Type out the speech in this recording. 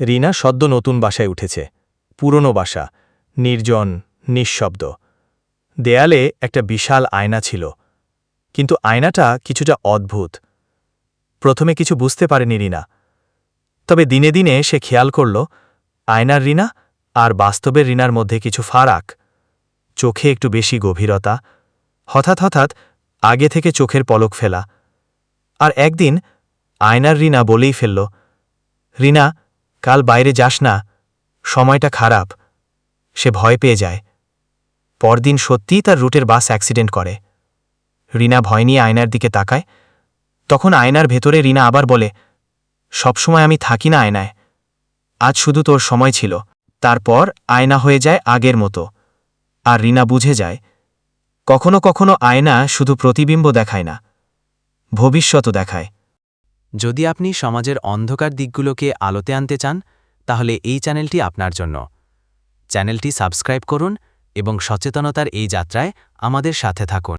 রিনা সদ্য নতুন বাসায় উঠেছে। পুরনো বাসা, নির্জন, নিঃশব্দ। দেয়ালে একটা বিশাল আয়না ছিল। কিন্তু আয়নাটা কিছুটা অদ্ভুত। প্রথমে কিছু বুঝতে পারেনি রিনা। তবে দিনে দিনে সে খেয়াল করল, আয়নার রিনা আর বাস্তবের রিনার মধ্যে কিছু ফারাক। চোখে একটু বেশি গভীরতা। হঠাৎ হঠাৎ আগে থেকে চোখের পলক ফেলা। আর একদিন আয়নার রিনা বলেই ফেলল, রিনা কাল বাইরে যাস না, সময়টা খারাপ। সে ভয় পেয়ে যায়। পরদিন সত্যিই তার রুটের বাস অ্যাক্সিডেন্ট করে। রিনা ভয় নিয়ে আয়নার দিকে তাকায়। তখন আয়নার ভেতরে রিনা আবার বলে, সবসময় আমি থাকি না আয়নায়। আজ শুধু তোর সময় ছিল। তারপর আয়না হয়ে যায় আগের মতো। আর রিনা বুঝে যায়, কখনো কখনো আয়না শুধু প্রতিবিম্ব দেখায় না ভবিষ্যতও দেখায়। যদি আপনি সমাজের অন্ধকার দিকগুলোকে আলোতে আনতে চান, তাহলে এই চ্যানেলটি আপনার জন্য। চ্যানেলটি সাবস্ক্রাইব করুন এবং সচেতনতার এই যাত্রায় আমাদের সাথে থাকুন।